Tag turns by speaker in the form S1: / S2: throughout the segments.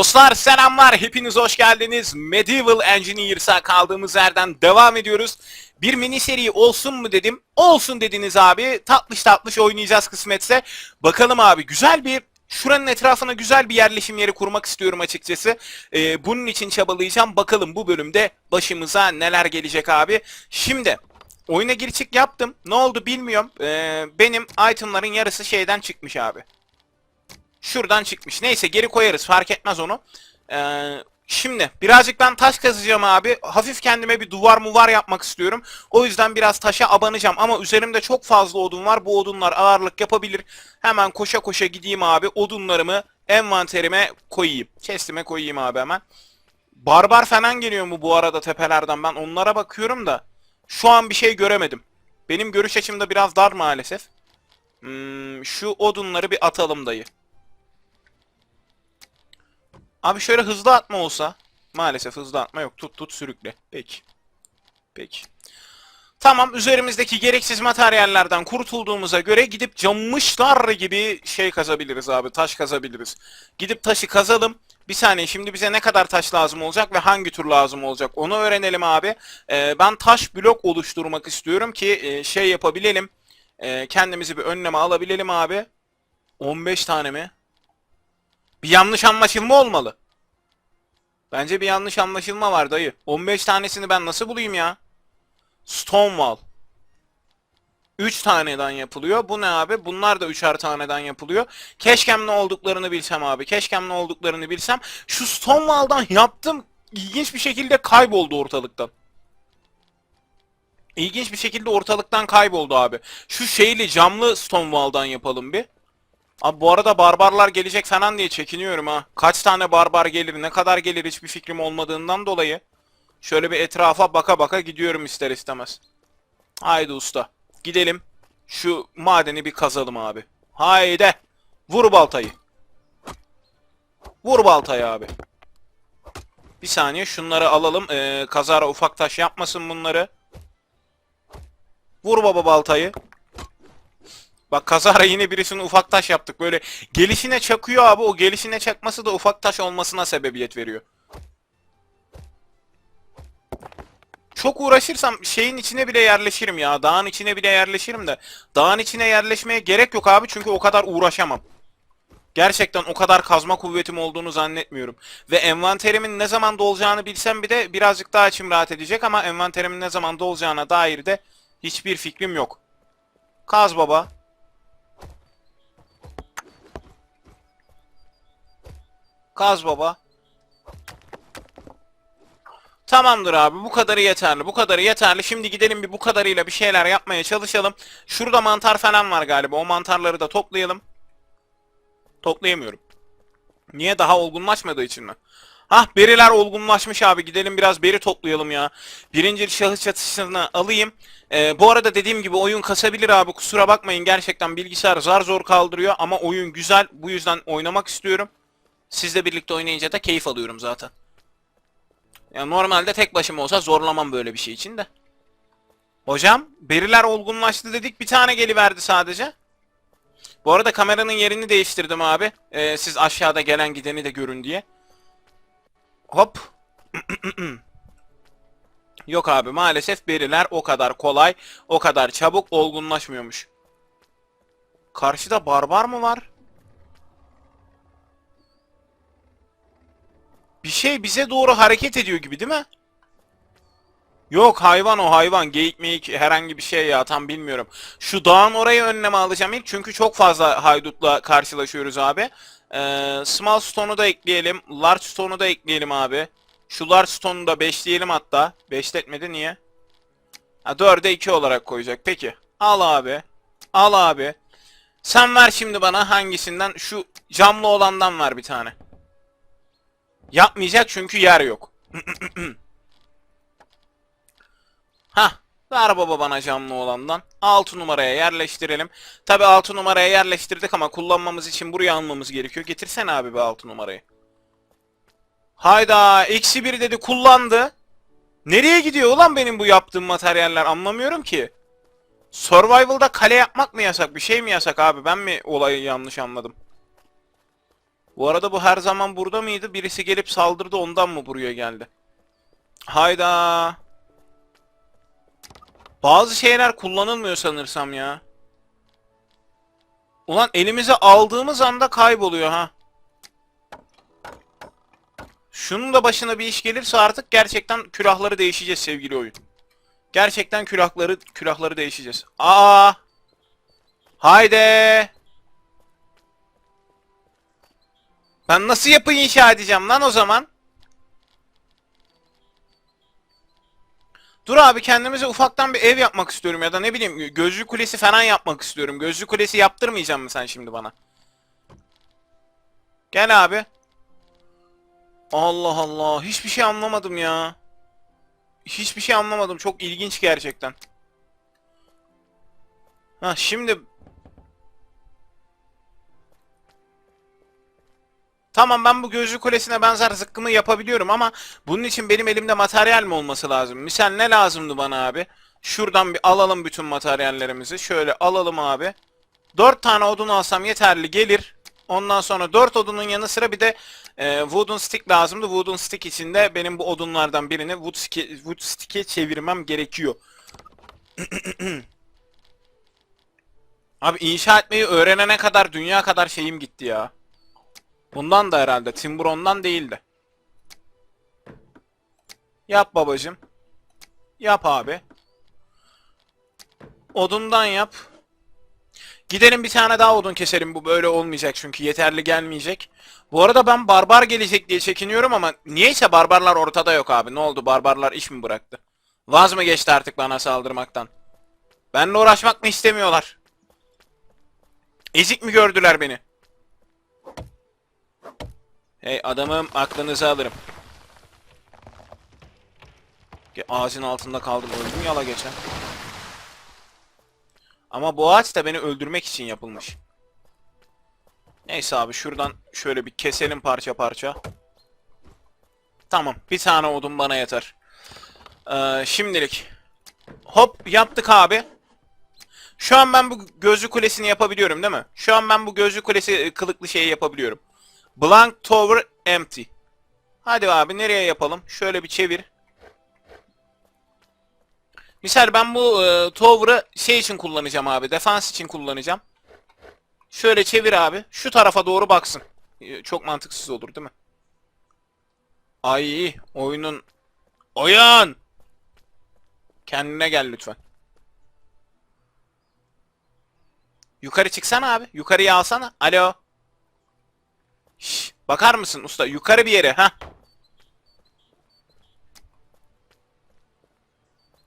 S1: Dostlar selamlar, hepiniz hoş geldiniz. Medieval Engineers'a kaldığımız yerden devam ediyoruz. Bir mini seri olsun mu dedim. Olsun dediniz abi. Tatlış tatlış oynayacağız kısmetse. Bakalım abi güzel bir şuranın etrafına güzel bir yerleşim yeri kurmak istiyorum açıkçası. Ee, bunun için çabalayacağım. Bakalım bu bölümde başımıza neler gelecek abi. Şimdi oyuna gir çık yaptım. Ne oldu bilmiyorum. Ee, benim itemların yarısı şeyden çıkmış abi. Şuradan çıkmış. Neyse geri koyarız. Fark etmez onu. Ee, şimdi birazcık ben taş kazacağım abi. Hafif kendime bir duvar muvar yapmak istiyorum. O yüzden biraz taşa abanacağım. Ama üzerimde çok fazla odun var. Bu odunlar ağırlık yapabilir. Hemen koşa koşa gideyim abi. Odunlarımı envanterime koyayım. Chestime koyayım abi hemen. Barbar falan geliyor mu bu arada tepelerden? Ben onlara bakıyorum da. Şu an bir şey göremedim. Benim görüş açımda biraz dar maalesef. Hmm, şu odunları bir atalım dayı. Abi şöyle hızlı atma olsa. Maalesef hızlı atma yok. Tut tut sürükle. Peki. Peki. Tamam üzerimizdeki gereksiz materyallerden kurtulduğumuza göre gidip camışlar gibi şey kazabiliriz abi. Taş kazabiliriz. Gidip taşı kazalım. Bir saniye şimdi bize ne kadar taş lazım olacak ve hangi tür lazım olacak onu öğrenelim abi. Ee, ben taş blok oluşturmak istiyorum ki e, şey yapabilelim. E, kendimizi bir önleme alabilelim abi. 15 tane mi? Bir yanlış anlaşılma olmalı. Bence bir yanlış anlaşılma var dayı. 15 tanesini ben nasıl bulayım ya? Stonewall. 3 taneden yapılıyor. Bu ne abi? Bunlar da 3'er taneden yapılıyor. Keşkem ne olduklarını bilsem abi. Keşkem ne olduklarını bilsem. Şu Stonewall'dan yaptım. İlginç bir şekilde kayboldu ortalıktan. İlginç bir şekilde ortalıktan kayboldu abi. Şu şeyli camlı Stonewall'dan yapalım bir. Abi bu arada barbarlar gelecek falan diye çekiniyorum ha. Kaç tane barbar gelir, ne kadar gelir hiçbir fikrim olmadığından dolayı. Şöyle bir etrafa baka baka gidiyorum ister istemez. Haydi usta. Gidelim. Şu madeni bir kazalım abi. Haydi. Vur baltayı. Vur baltayı abi. Bir saniye şunları alalım. Ee, kazara ufak taş yapmasın bunları. Vur baba baltayı. Bak kazara yine birisini ufak taş yaptık. Böyle gelişine çakıyor abi. O gelişine çakması da ufak taş olmasına sebebiyet veriyor. Çok uğraşırsam şeyin içine bile yerleşirim ya. Dağın içine bile yerleşirim de. Dağın içine yerleşmeye gerek yok abi çünkü o kadar uğraşamam. Gerçekten o kadar kazma kuvvetim olduğunu zannetmiyorum. Ve envanterimin ne zaman dolacağını bilsem bir de birazcık daha içim rahat edecek ama envanterimin ne zaman dolacağına dair de hiçbir fikrim yok. Kaz baba. Kaz baba. Tamamdır abi bu kadarı yeterli bu kadarı yeterli. Şimdi gidelim bir bu kadarıyla bir şeyler yapmaya çalışalım. Şurada mantar falan var galiba o mantarları da toplayalım. Toplayamıyorum. Niye daha olgunlaşmadığı için mi? Hah beriler olgunlaşmış abi gidelim biraz beri toplayalım ya. Birinci şahıs çatışını alayım. Ee, bu arada dediğim gibi oyun kasabilir abi kusura bakmayın gerçekten bilgisayar zar zor kaldırıyor ama oyun güzel bu yüzden oynamak istiyorum. Sizle birlikte oynayınca da keyif alıyorum zaten. Ya normalde tek başıma olsa zorlamam böyle bir şey için de. Hocam, beriler olgunlaştı dedik bir tane geliverdi sadece. Bu arada kameranın yerini değiştirdim abi. Ee, siz aşağıda gelen gideni de görün diye. Hop. Yok abi maalesef beriler o kadar kolay, o kadar çabuk olgunlaşmıyormuş. Karşıda barbar mı var? Bir şey bize doğru hareket ediyor gibi değil mi? Yok hayvan o hayvan. Geyik meyik herhangi bir şey ya tam bilmiyorum. Şu dağın oraya önleme alacağım ilk çünkü çok fazla haydutla karşılaşıyoruz abi. Ee, small stone'u da ekleyelim. Large stone'u da ekleyelim abi. Şu large stone'u da 5'leyelim hatta. 5'letmedi niye? Ha 4'e 2 olarak koyacak. Peki. Al abi. Al abi. Sen ver şimdi bana hangisinden? Şu camlı olandan ver bir tane. Yapmayacak çünkü yer yok. Ha, ver baba bana camlı olandan. 6 numaraya yerleştirelim. Tabi 6 numaraya yerleştirdik ama kullanmamız için buraya almamız gerekiyor. Getirsene abi be 6 numarayı. Hayda, eksi 1 dedi kullandı. Nereye gidiyor ulan benim bu yaptığım materyaller anlamıyorum ki. Survival'da kale yapmak mı yasak? Bir şey mi yasak abi? Ben mi olayı yanlış anladım? Bu arada bu her zaman burada mıydı? Birisi gelip saldırdı ondan mı buraya geldi? Hayda. Bazı şeyler kullanılmıyor sanırsam ya. Ulan elimize aldığımız anda kayboluyor ha. Şunun da başına bir iş gelirse artık gerçekten külahları değişeceğiz sevgili oyun. Gerçekten külahları külahları değişeceğiz. Aa! Haydi! Ben nasıl yapı inşa edeceğim lan o zaman? Dur abi kendimize ufaktan bir ev yapmak istiyorum ya da ne bileyim gözlü kulesi falan yapmak istiyorum. Gözlü kulesi yaptırmayacağım mı sen şimdi bana? Gel abi. Allah Allah hiçbir şey anlamadım ya. Hiçbir şey anlamadım. Çok ilginç gerçekten. Ha şimdi Tamam ben bu gözlü kulesine benzer zıkkımı yapabiliyorum ama bunun için benim elimde materyal mi olması lazım? Misal ne lazımdı bana abi? Şuradan bir alalım bütün materyallerimizi. Şöyle alalım abi. 4 tane odun alsam yeterli gelir. Ondan sonra 4 odunun yanı sıra bir de e, wooden stick lazımdı. Wooden stick için de benim bu odunlardan birini wood, stick'e, wood stick'e çevirmem gerekiyor. Abi inşa etmeyi öğrenene kadar dünya kadar şeyim gitti ya. Bundan da herhalde. Timbron'dan değildi. Yap babacım. Yap abi. Odundan yap. Gidelim bir tane daha odun keselim. Bu böyle olmayacak çünkü yeterli gelmeyecek. Bu arada ben barbar gelecek diye çekiniyorum ama niyeyse barbarlar ortada yok abi. Ne oldu? Barbarlar iş mi bıraktı? Vaz mı geçti artık bana saldırmaktan? Benle uğraşmak mı istemiyorlar? Ezik mi gördüler beni? Hey adamım aklınızı alırım. Ağacın altında kaldım öldüm yala geçen. Ama bu ağaç da beni öldürmek için yapılmış. Neyse abi şuradan şöyle bir keselim parça parça. Tamam bir tane odun bana yeter. Ee, şimdilik. Hop yaptık abi. Şu an ben bu gözlü kulesini yapabiliyorum değil mi? Şu an ben bu gözlü kulesi kılıklı şeyi yapabiliyorum. Blank Tower Empty. Hadi abi nereye yapalım? Şöyle bir çevir. Misal ben bu e, Tower'ı şey için kullanacağım abi. Defans için kullanacağım. Şöyle çevir abi. Şu tarafa doğru baksın. E, çok mantıksız olur değil mi? Ay oyunun... Oyun! Kendine gel lütfen. Yukarı çıksana abi. Yukarıya alsana. Alo. Şş, bakar mısın usta? Yukarı bir yere. ha.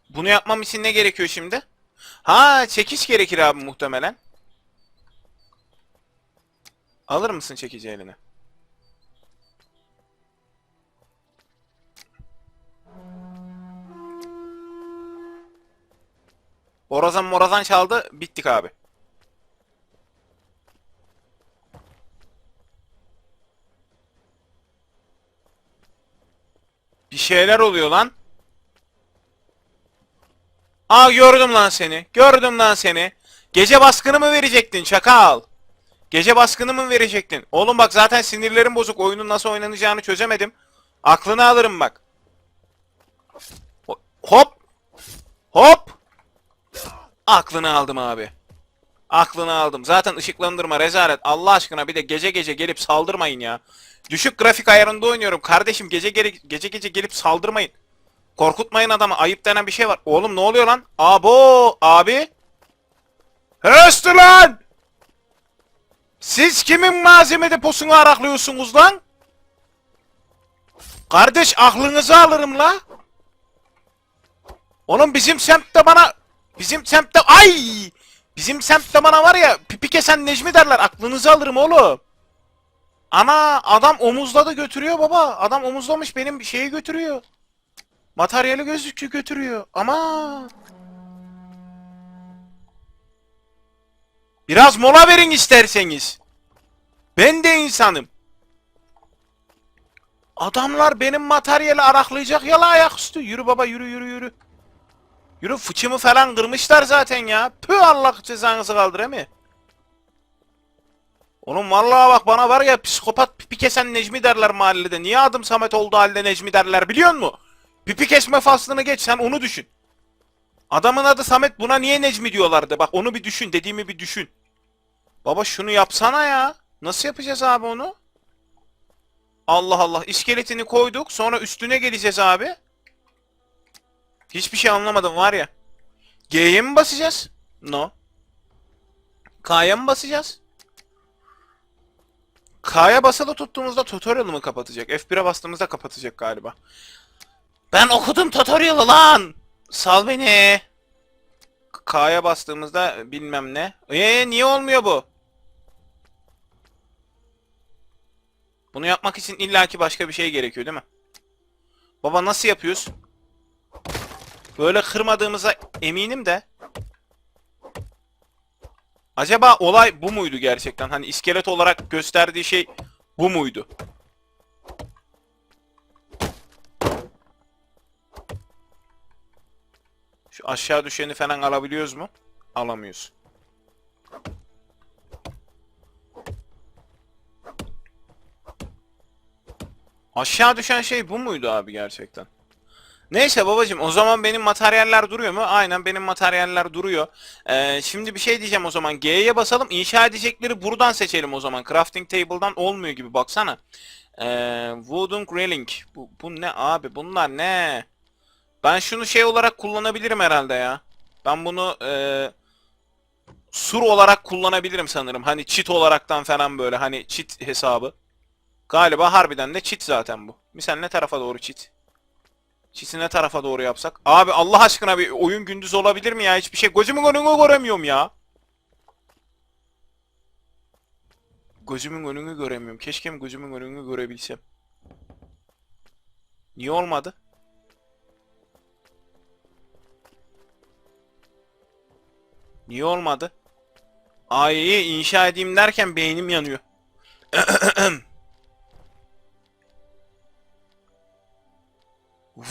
S1: Bunu yapmam için ne gerekiyor şimdi? Ha çekiç gerekir abi muhtemelen. Alır mısın çekici eline? Borazan morazan çaldı. Bittik abi. Bir şeyler oluyor lan. Aa gördüm lan seni. Gördüm lan seni. Gece baskını mı verecektin çakal? Gece baskını mı verecektin? Oğlum bak zaten sinirlerim bozuk. Oyunun nasıl oynanacağını çözemedim. Aklını alırım bak. Ho- Hop. Hop. Aklını aldım abi. Aklını aldım. Zaten ışıklandırma rezalet. Allah aşkına bir de gece gece gelip saldırmayın ya. Düşük grafik ayarında oynuyorum. Kardeşim gece gece, gece, gece gelip saldırmayın. Korkutmayın adamı. Ayıp denen bir şey var. Oğlum ne oluyor lan? Abo abi. Höstü lan! Siz kimin malzeme deposunu araklıyorsunuz lan? Kardeş aklınızı alırım la. Oğlum bizim semtte bana... Bizim semtte... Ay! Bizim semtte bana var ya pipi kesen Necmi derler. Aklınızı alırım oğlum. Ana adam omuzladı götürüyor baba. Adam omuzlamış benim şeyi götürüyor. Materyali gözlükçü götürüyor. Ama Biraz mola verin isterseniz. Ben de insanım. Adamlar benim materyali araklayacak yala ayaküstü. Yürü baba yürü yürü yürü. Yürü fıçımı falan kırmışlar zaten ya. Pü Allah cezanızı kaldır he? Oğlum vallahi bak bana var ya psikopat pipi kesen Necmi derler mahallede. Niye adım Samet olduğu halde Necmi derler biliyor musun? Pipi kesme faslını geç sen onu düşün. Adamın adı Samet buna niye Necmi diyorlardı? Bak onu bir düşün dediğimi bir düşün. Baba şunu yapsana ya. Nasıl yapacağız abi onu? Allah Allah iskeletini koyduk sonra üstüne geleceğiz abi. Hiçbir şey anlamadım var ya. G'ye mi basacağız? No. K'ya mı basacağız? K'ya basılı tuttuğumuzda tutorial'ı mı kapatacak? F1'e bastığımızda kapatacak galiba. Ben okudum tutorial'ı lan! Sal beni! K'ya bastığımızda bilmem ne. Eee niye olmuyor bu? Bunu yapmak için illaki başka bir şey gerekiyor değil mi? Baba nasıl yapıyoruz? Böyle kırmadığımıza eminim de. Acaba olay bu muydu gerçekten? Hani iskelet olarak gösterdiği şey bu muydu? Şu aşağı düşeni falan alabiliyoruz mu? Alamıyoruz. Aşağı düşen şey bu muydu abi gerçekten? Neyse babacım o zaman benim materyaller duruyor mu? Aynen benim materyaller duruyor. Ee, şimdi bir şey diyeceğim o zaman. G'ye basalım. İnşa edecekleri buradan seçelim o zaman. Crafting table'dan olmuyor gibi baksana. Ee, wooden railing. Bu, bu ne abi? Bunlar ne? Ben şunu şey olarak kullanabilirim herhalde ya. Ben bunu ee, sur olarak kullanabilirim sanırım. Hani cheat olaraktan falan böyle. Hani cheat hesabı. Galiba harbiden de cheat zaten bu. Misal ne tarafa doğru cheat? Çisi ne tarafa doğru yapsak? Abi Allah aşkına bir oyun gündüz olabilir mi ya? Hiçbir şey gözümün önünü göremiyorum ya. Gözümün önünü göremiyorum. Keşke mi gözümün önünü görebilsem. Niye olmadı? Niye olmadı? Ay inşa edeyim derken beynim yanıyor.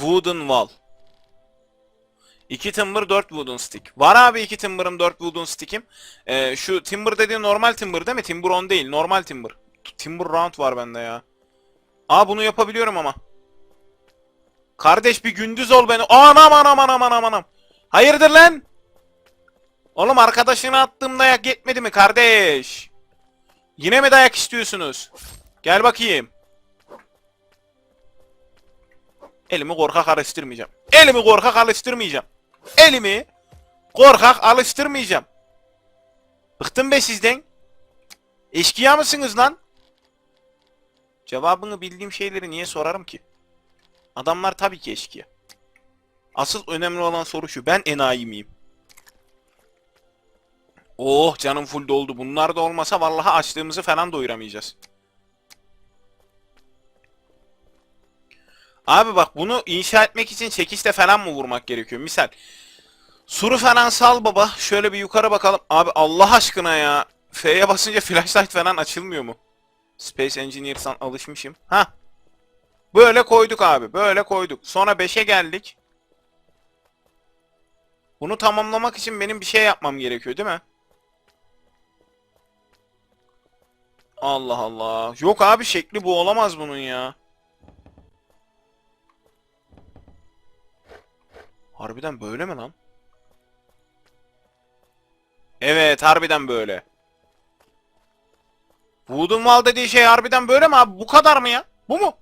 S1: Wooden wall. 2 timber 4 wooden stick. Var abi 2 timber'ım 4 wooden stick'im. Ee, şu timber dediğin normal timber değil mi? Timber 10 değil. Normal timber. Timber round var bende ya. Aa bunu yapabiliyorum ama. Kardeş bir gündüz ol beni. Anam anam anam anam anam. Hayırdır lan? Oğlum arkadaşına attığım dayak yetmedi mi kardeş? Yine mi dayak istiyorsunuz? Gel bakayım. Elimi korkak alıştırmayacağım. Elimi korkak alıştırmayacağım. Elimi korkak alıştırmayacağım. Bıktım be sizden. Eşkıya mısınız lan? Cevabını bildiğim şeyleri niye sorarım ki? Adamlar tabii ki eşkıya. Asıl önemli olan soru şu. Ben enayi miyim? Oh canım full doldu. Bunlar da olmasa vallahi açlığımızı falan doyuramayacağız. Abi bak bunu inşa etmek için çekişle falan mı vurmak gerekiyor? Misal. Suru falan sal baba. Şöyle bir yukarı bakalım. Abi Allah aşkına ya. F'ye basınca flashlight falan açılmıyor mu? Space Engineers'tan alışmışım. Ha. Böyle koyduk abi. Böyle koyduk. Sonra 5'e geldik. Bunu tamamlamak için benim bir şey yapmam gerekiyor değil mi? Allah Allah. Yok abi şekli bu olamaz bunun ya. Harbiden böyle mi lan? Evet harbiden böyle. Wooden Wall dediği şey harbiden böyle mi abi? Bu kadar mı ya? Bu mu?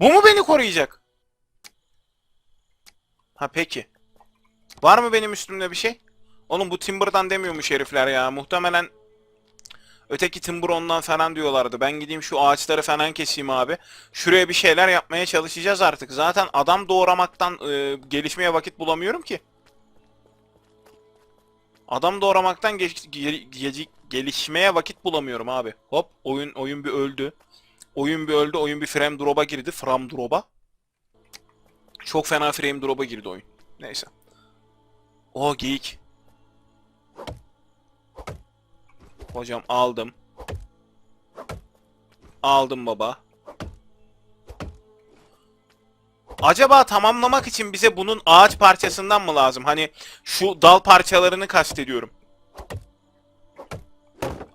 S1: Bu mu beni koruyacak? Ha peki. Var mı benim üstümde bir şey? Oğlum bu Timber'dan demiyormuş herifler ya. Muhtemelen öteki Timber ondan falan diyorlardı. Ben gideyim şu ağaçları falan keseyim abi. Şuraya bir şeyler yapmaya çalışacağız artık. Zaten adam doğramaktan e, gelişmeye vakit bulamıyorum ki. Adam doğramaktan geç- gel- gel- gelişmeye vakit bulamıyorum abi. Hop oyun oyun bir öldü. Oyun bir öldü. Oyun bir frame drop'a girdi. Frame drop'a. Çok fena frame drop'a girdi oyun. Neyse. O geyik. Hocam aldım. Aldım baba. Acaba tamamlamak için bize bunun ağaç parçasından mı lazım? Hani şu dal parçalarını kastediyorum.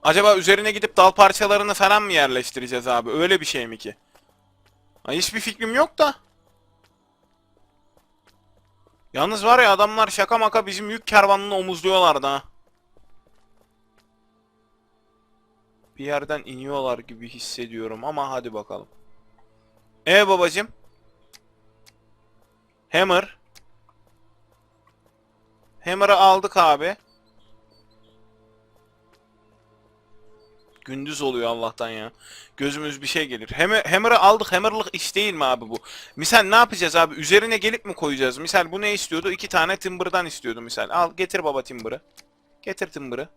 S1: Acaba üzerine gidip dal parçalarını falan mı yerleştireceğiz abi? Öyle bir şey mi ki? Ay hiçbir fikrim yok da. Yalnız var ya adamlar şaka maka bizim yük kervanını omuzluyorlardı ha. Bir yerden iniyorlar gibi hissediyorum ama hadi bakalım. E babacım. Hammer. Hammer'ı aldık abi. Gündüz oluyor Allah'tan ya. Gözümüz bir şey gelir. Hammer, Hammer'ı aldık. Hammer'lık iş değil mi abi bu? Misal ne yapacağız abi? Üzerine gelip mi koyacağız? Misal bu ne istiyordu? İki tane Timber'dan istiyordu misal. Al getir baba Timber'ı. Getir Timber'ı.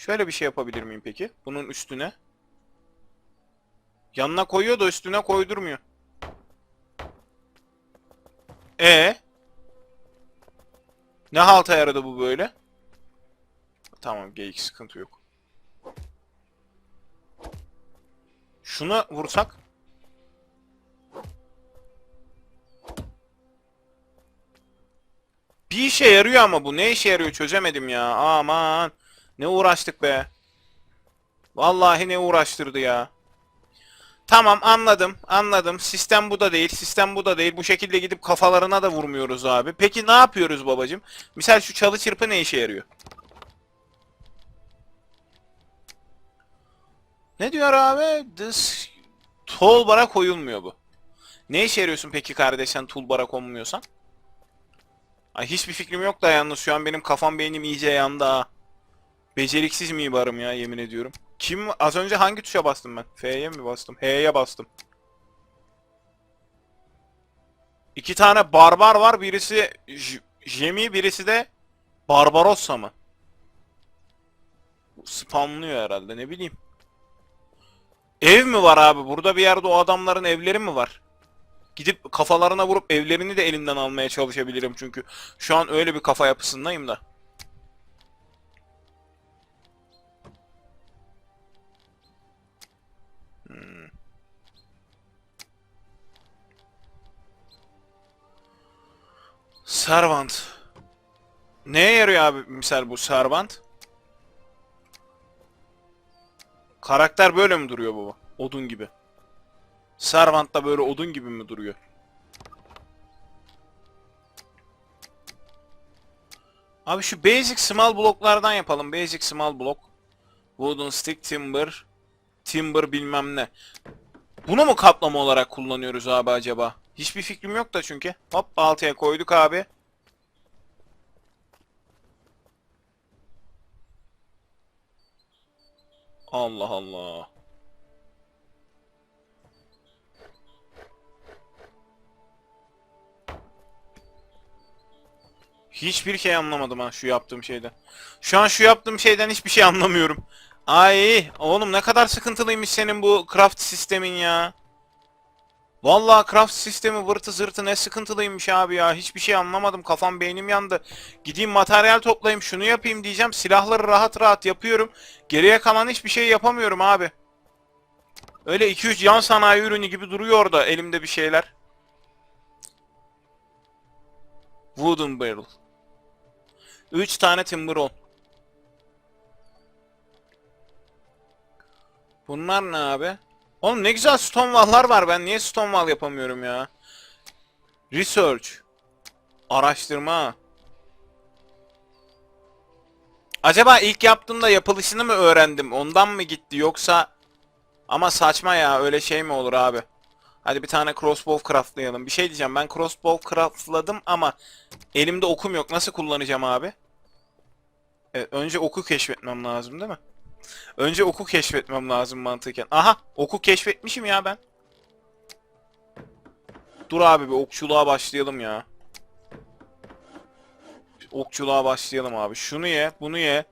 S1: Şöyle bir şey yapabilir miyim peki? Bunun üstüne. Yanına koyuyor da üstüne koydurmuyor. E Ne halta yaradı bu böyle? Tamam geyik sıkıntı yok. Şuna vursak. Bir işe yarıyor ama bu. Ne işe yarıyor çözemedim ya. Aman. Ne uğraştık be. Vallahi ne uğraştırdı ya. Tamam anladım anladım. Sistem bu da değil. Sistem bu da değil. Bu şekilde gidip kafalarına da vurmuyoruz abi. Peki ne yapıyoruz babacım? Misal şu çalı çırpı ne işe yarıyor? Ne diyor abi? This toolbar'a koyulmuyor bu. Ne işe yarıyorsun peki kardeş sen toolbar'a konmuyorsan? Ay hiçbir fikrim yok da yalnız şu an benim kafam beynim iyice yandı ha. Beceriksiz mimarım ya yemin ediyorum. Kim az önce hangi tuşa bastım ben? F'ye mi bastım? H'ye bastım. İki tane barbar var. Birisi Jemi, birisi de Barbarossa mı? Spamlıyor herhalde ne bileyim. Ev mi var abi? Burada bir yerde o adamların evleri mi var? Gidip kafalarına vurup evlerini de elimden almaya çalışabilirim çünkü şu an öyle bir kafa yapısındayım da. Servant. Neye yarıyor abi misal bu servant? Karakter böyle mi duruyor baba? Odun gibi. Servant da böyle odun gibi mi duruyor? Abi şu basic small bloklardan yapalım. Basic small block. Wooden stick timber. Timber bilmem ne. Bunu mu kaplama olarak kullanıyoruz abi acaba? Hiçbir fikrim yok da çünkü. Hop altıya koyduk abi. Allah Allah. Hiçbir şey anlamadım ha şu yaptığım şeyden. Şu an şu yaptığım şeyden hiçbir şey anlamıyorum. Ay oğlum ne kadar sıkıntılıymış senin bu craft sistemin ya. Vallahi craft sistemi vırtı zırtı ne sıkıntılıymış abi ya. Hiçbir şey anlamadım. Kafam beynim yandı. Gideyim materyal toplayayım şunu yapayım diyeceğim. Silahları rahat rahat yapıyorum. Geriye kalan hiçbir şey yapamıyorum abi. Öyle 2-3 yan sanayi ürünü gibi duruyor orada elimde bir şeyler. Wooden barrel. 3 tane timber on. Bunlar ne abi? Oğlum ne güzel stonewall'lar var. Ben niye stonewall yapamıyorum ya? Research. Araştırma. Acaba ilk yaptığımda yapılışını mı öğrendim? Ondan mı gitti yoksa... Ama saçma ya öyle şey mi olur abi? Hadi bir tane crossbow craftlayalım. Bir şey diyeceğim ben crossbow craftladım ama elimde okum yok. Nasıl kullanacağım abi? Evet, önce oku keşfetmem lazım değil mi? Önce oku keşfetmem lazım mantıken. Aha oku keşfetmişim ya ben. Dur abi bir okçuluğa başlayalım ya. Okçuluğa başlayalım abi. Şunu ye, bunu ye.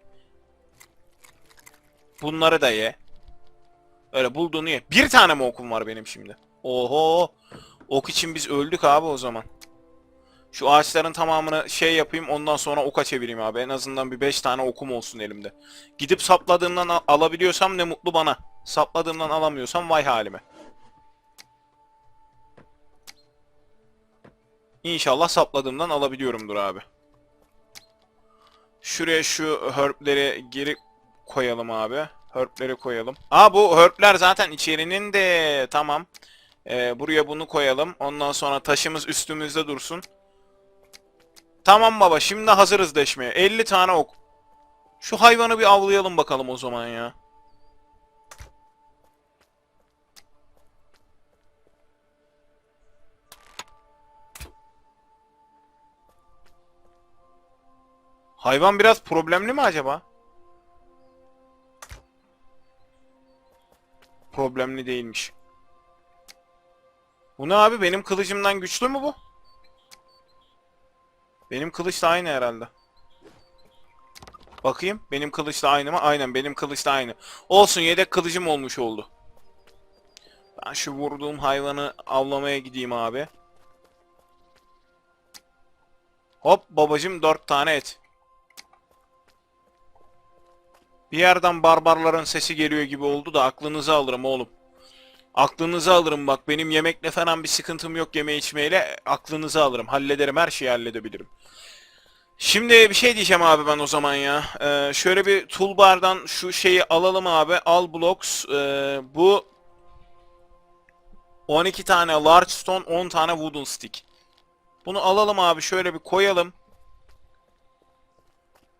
S1: Bunları da ye. Öyle bulduğunu ye. Bir tane mi okum var benim şimdi? Oho. Ok için biz öldük abi o zaman. Şu ağaçların tamamını şey yapayım ondan sonra oka çevireyim abi. En azından bir 5 tane okum olsun elimde. Gidip sapladığımdan al- alabiliyorsam ne mutlu bana. Sapladığımdan alamıyorsam vay halime. İnşallah sapladığımdan alabiliyorumdur abi. Şuraya şu herb'leri geri koyalım abi. Herb'leri koyalım. Aa bu herb'ler zaten içerinin de tamam. Ee, buraya bunu koyalım. Ondan sonra taşımız üstümüzde dursun. Tamam baba şimdi hazırız deşmeye. 50 tane ok. Şu hayvanı bir avlayalım bakalım o zaman ya. Hayvan biraz problemli mi acaba? Problemli değilmiş. Bu ne abi? Benim kılıcımdan güçlü mü bu? Benim kılıçla aynı herhalde. Bakayım. Benim kılıçla aynı mı? Aynen benim kılıçla aynı. Olsun yedek kılıcım olmuş oldu. Ben şu vurduğum hayvanı avlamaya gideyim abi. Hop babacım dört tane et. Bir yerden barbarların sesi geliyor gibi oldu da aklınızı alırım oğlum. Aklınızı alırım bak benim yemekle falan bir sıkıntım yok yeme içmeyle aklınızı alırım hallederim her şeyi halledebilirim. Şimdi bir şey diyeceğim abi ben o zaman ya. Ee, şöyle bir toolbar'dan şu şeyi alalım abi. Al blocks. Ee, bu 12 tane large stone 10 tane wooden stick. Bunu alalım abi şöyle bir koyalım.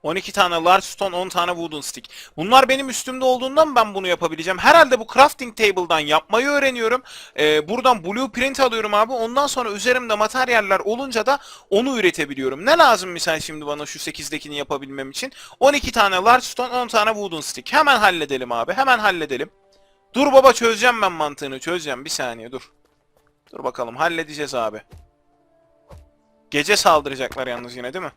S1: 12 tane large stone, 10 tane wooden stick. Bunlar benim üstümde olduğundan ben bunu yapabileceğim. Herhalde bu crafting table'dan yapmayı öğreniyorum. Ee, buradan blueprint alıyorum abi. Ondan sonra üzerimde materyaller olunca da onu üretebiliyorum. Ne lazım misal şimdi bana şu 8'dekini yapabilmem için? 12 tane large stone, 10 tane wooden stick. Hemen halledelim abi. Hemen halledelim. Dur baba çözeceğim ben mantığını. Çözeceğim. Bir saniye dur. Dur bakalım. Halledeceğiz abi. Gece saldıracaklar yalnız yine değil mi?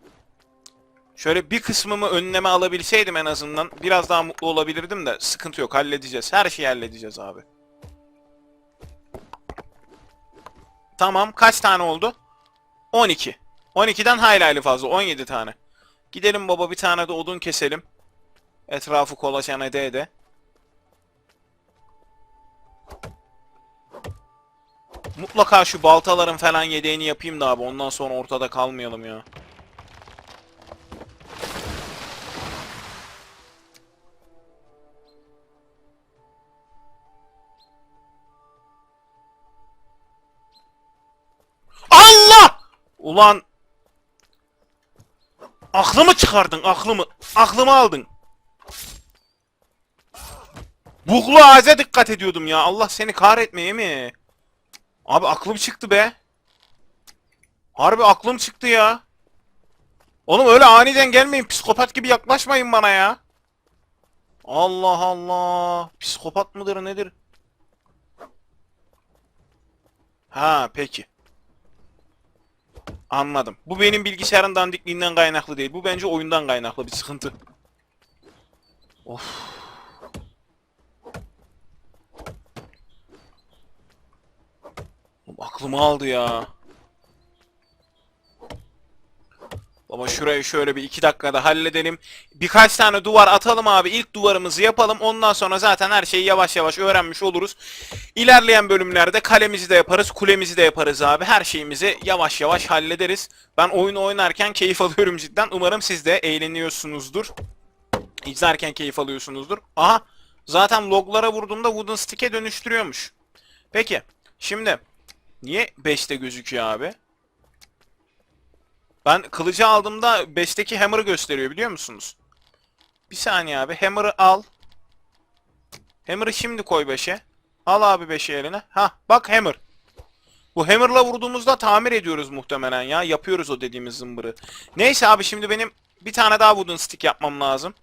S1: Şöyle bir kısmımı önleme alabilseydim en azından biraz daha mutlu olabilirdim de sıkıntı yok halledeceğiz. Her şeyi halledeceğiz abi. Tamam kaç tane oldu? 12. 12'den hayli hayli fazla 17 tane. Gidelim baba bir tane de odun keselim. Etrafı kolaçan ede ede. Mutlaka şu baltaların falan yedeğini yapayım da abi ondan sonra ortada kalmayalım ya. Ulan Aklımı çıkardın aklımı. Aklımı aldın. Buklu ağaca dikkat ediyordum ya. Allah seni kahretmeye mi? Abi aklım çıktı be. Harbi aklım çıktı ya. Oğlum öyle aniden gelmeyin. Psikopat gibi yaklaşmayın bana ya. Allah Allah. Psikopat mıdır nedir? Ha peki. Anladım. Bu benim bilgisayarın dandikliğinden kaynaklı değil. Bu bence oyundan kaynaklı bir sıkıntı. Of. Aklımı aldı ya. Baba şurayı şöyle bir iki dakikada halledelim. Birkaç tane duvar atalım abi. İlk duvarımızı yapalım. Ondan sonra zaten her şeyi yavaş yavaş öğrenmiş oluruz. İlerleyen bölümlerde kalemizi de yaparız, kulemizi de yaparız abi. Her şeyimizi yavaş yavaş hallederiz. Ben oyunu oynarken keyif alıyorum cidden. Umarım siz de eğleniyorsunuzdur. İzlerken keyif alıyorsunuzdur. Aha! Zaten loglara vurduğumda wooden stick'e dönüştürüyormuş. Peki. Şimdi niye 5'te gözüküyor abi? Ben kılıcı aldığımda 5'teki hammer'ı gösteriyor biliyor musunuz? Bir saniye abi. Hammer'ı al. Hammer'ı şimdi koy 5'e. Al abi 5'i eline. Ha bak hammer. Bu hammer'la vurduğumuzda tamir ediyoruz muhtemelen ya. Yapıyoruz o dediğimiz zımbırı. Neyse abi şimdi benim bir tane daha wooden stick yapmam lazım.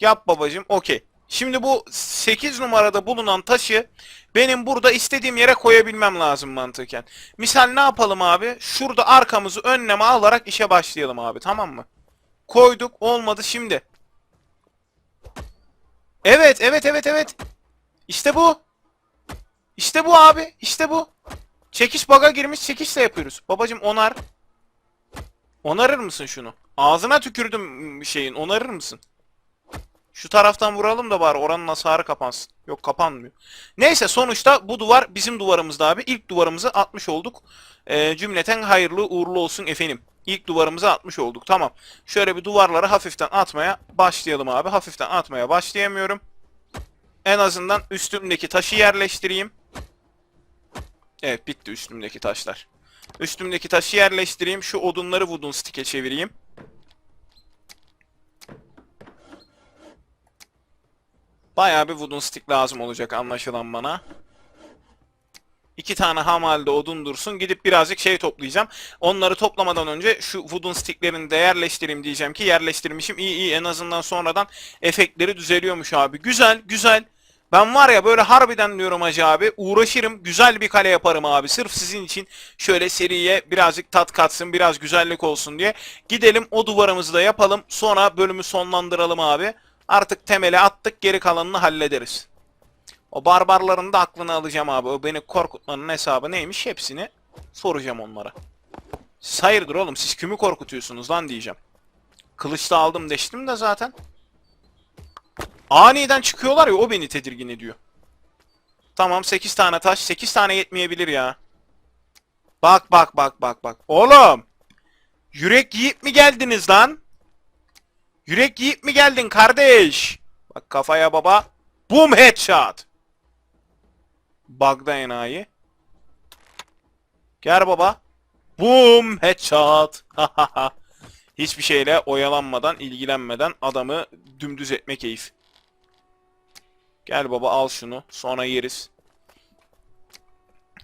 S1: Yap babacım. Okey. Şimdi bu 8 numarada bulunan taşı benim burada istediğim yere koyabilmem lazım mantıken. Misal ne yapalım abi? Şurada arkamızı önleme alarak işe başlayalım abi tamam mı? Koyduk olmadı şimdi. Evet evet evet evet. İşte bu. İşte bu abi. İşte bu. Çekiş baga girmiş çekişle yapıyoruz. Babacım onar. Onarır mısın şunu? Ağzına tükürdüm şeyin onarır mısın? Şu taraftan vuralım da bari oranın hasarı kapansın. Yok kapanmıyor. Neyse sonuçta bu duvar bizim duvarımızda abi. İlk duvarımızı atmış olduk. Ee, cümleten hayırlı uğurlu olsun efendim. İlk duvarımızı atmış olduk. Tamam. Şöyle bir duvarları hafiften atmaya başlayalım abi. Hafiften atmaya başlayamıyorum. En azından üstümdeki taşı yerleştireyim. Evet bitti üstümdeki taşlar. Üstümdeki taşı yerleştireyim. Şu odunları wooden stick'e çevireyim. Bayağı bir wooden stick lazım olacak anlaşılan bana. İki tane ham halde odun dursun. Gidip birazcık şey toplayacağım. Onları toplamadan önce şu wooden sticklerini de yerleştireyim diyeceğim ki yerleştirmişim. İyi iyi en azından sonradan efektleri düzeliyormuş abi. Güzel güzel. Ben var ya böyle harbiden diyorum hacı abi uğraşırım güzel bir kale yaparım abi sırf sizin için şöyle seriye birazcık tat katsın biraz güzellik olsun diye gidelim o duvarımızı da yapalım sonra bölümü sonlandıralım abi artık temeli attık geri kalanını hallederiz. O barbarların da aklını alacağım abi o beni korkutmanın hesabı neymiş hepsini soracağım onlara. Siz hayırdır oğlum siz kimi korkutuyorsunuz lan diyeceğim. Kılıçla aldım deştim de zaten. Aniden çıkıyorlar ya o beni tedirgin ediyor. Tamam 8 tane taş. 8 tane yetmeyebilir ya. Bak bak bak bak bak. Oğlum. Yürek yiyip mi geldiniz lan? Yürek yiyip mi geldin kardeş? Bak kafaya baba. Boom headshot. Bug'da enayi. Gel baba. Boom headshot. Hiçbir şeyle oyalanmadan, ilgilenmeden adamı dümdüz etme keyif. Gel baba al şunu. Sonra yeriz.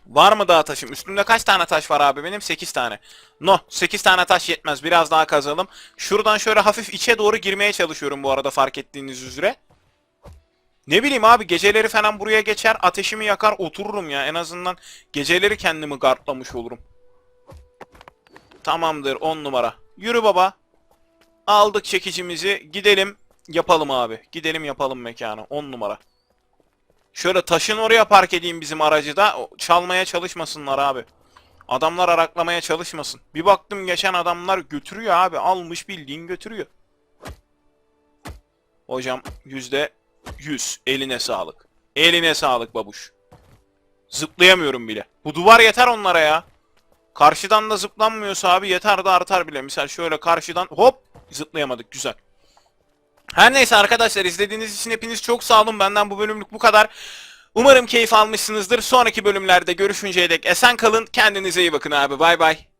S1: Var mı daha taşım? Üstümde kaç tane taş var abi benim? 8 tane. No 8 tane taş yetmez. Biraz daha kazalım. Şuradan şöyle hafif içe doğru girmeye çalışıyorum bu arada fark ettiğiniz üzere. Ne bileyim abi geceleri falan buraya geçer ateşimi yakar otururum ya. En azından geceleri kendimi gardlamış olurum. Tamamdır 10 numara. Yürü baba. Aldık çekicimizi. Gidelim yapalım abi. Gidelim yapalım mekanı. 10 numara. Şöyle taşın oraya park edeyim bizim aracı da. Çalmaya çalışmasınlar abi. Adamlar araklamaya çalışmasın. Bir baktım geçen adamlar götürüyor abi. Almış bildiğin götürüyor. Hocam yüzde yüz. Eline sağlık. Eline sağlık babuş. Zıplayamıyorum bile. Bu duvar yeter onlara ya. Karşıdan da zıplanmıyorsa abi yeter de artar bile. Misal şöyle karşıdan hop zıplayamadık güzel. Her neyse arkadaşlar izlediğiniz için hepiniz çok sağ olun. Benden bu bölümlük bu kadar. Umarım keyif almışsınızdır. Sonraki bölümlerde görüşünceye dek esen kalın. Kendinize iyi bakın abi. Bay bay.